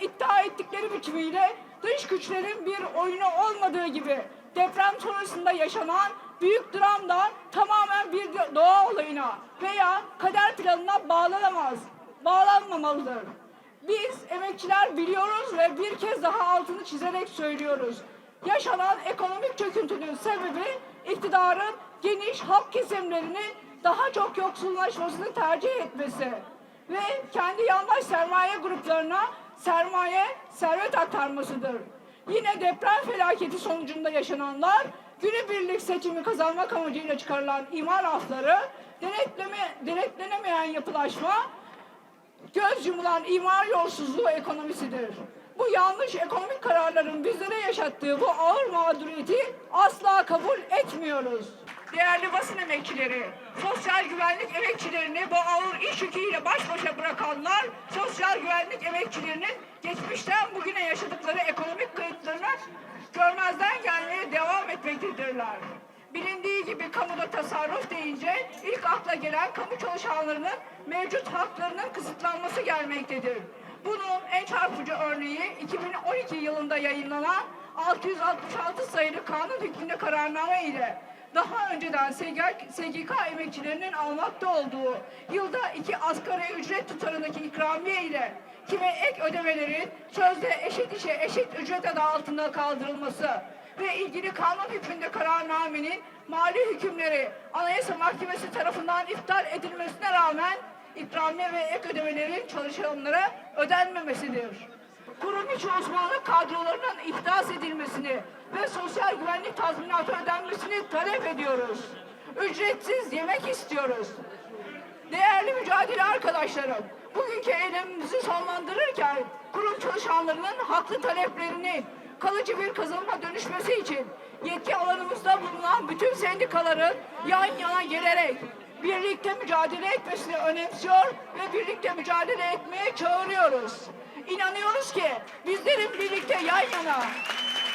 iddia ettikleri biçimiyle dış güçlerin bir oyunu olmadığı gibi deprem sonrasında yaşanan büyük dramdan tamamen bir doğa olayına veya kader planına bağlanamaz, bağlanmamalıdır. Biz emekçiler biliyoruz ve bir kez daha altını çizerek söylüyoruz. Yaşanan ekonomik çöküntünün sebebi iktidarın geniş halk kesimlerinin daha çok yoksullaşmasını tercih etmesi ve kendi yandaş sermaye gruplarına sermaye, servet aktarmasıdır. Yine deprem felaketi sonucunda yaşananlar günübirlik seçimi kazanmak amacıyla çıkarılan imar afları, denetleme, denetlenemeyen yapılaşma, göz yumulan imar yolsuzluğu ekonomisidir. Bu yanlış ekonomik kararların bizlere yaşattığı bu ağır mağduriyeti asla kabul etmiyoruz. Değerli basın emekçileri, sosyal güvenlik emekçilerini bu ağır iş yüküyle baş başa bırakanlar, sosyal güvenlik emekçilerinin geçmişten bugüne yaşadıkları ekonomik kayıplarını görmezden gelmeye devam etmektedirler. Bilindiği gibi kamuda tasarruf deyince ilk akla gelen kamu çalışanlarının mevcut haklarının kısıtlanması gelmektedir. Bunun en çarpıcı örneği 2012 yılında yayınlanan 666 sayılı kanun hükmünde kararname ile daha önceden SGK, SGK emekçilerinin almakta olduğu yılda iki asgari ücret tutarındaki ikramiye ile kime ek ödemelerin sözde eşit işe eşit ücret adı altında kaldırılması ve ilgili kanun hükmünde kararnamenin mali hükümleri Anayasa Mahkemesi tarafından iptal edilmesine rağmen ikramiye ve ek ödemelerin çalışanlara ödenmemesidir. Kurum içi uzmanlık kadrolarının ihdas edilmesini ve sosyal güvenlik tazminatı ödenmesini talep ediyoruz. Ücretsiz yemek istiyoruz. Değerli mücadele arkadaşlarım, bugünkü eylemimizi sonlandırırken kurum çalışanlarının haklı taleplerini kalıcı bir kazanıma dönüşmesi için yetki alanımızda bulunan bütün sendikaların yan yana gelerek birlikte mücadele etmesini önemsiyor ve birlikte mücadele etmeye çağırıyoruz. İnanıyoruz ki bizlerin birlikte yan yana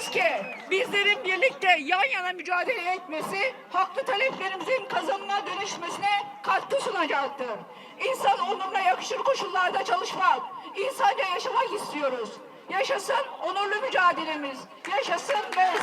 İnanıyoruz ki bizlerin birlikte yan yana mücadele etmesi haklı taleplerimizin kazanına dönüşmesine katkı sunacaktır. İnsan onuruna yakışır koşullarda çalışmak, insanca yaşamak istiyoruz. Yaşasın onurlu mücadelemiz, yaşasın biz.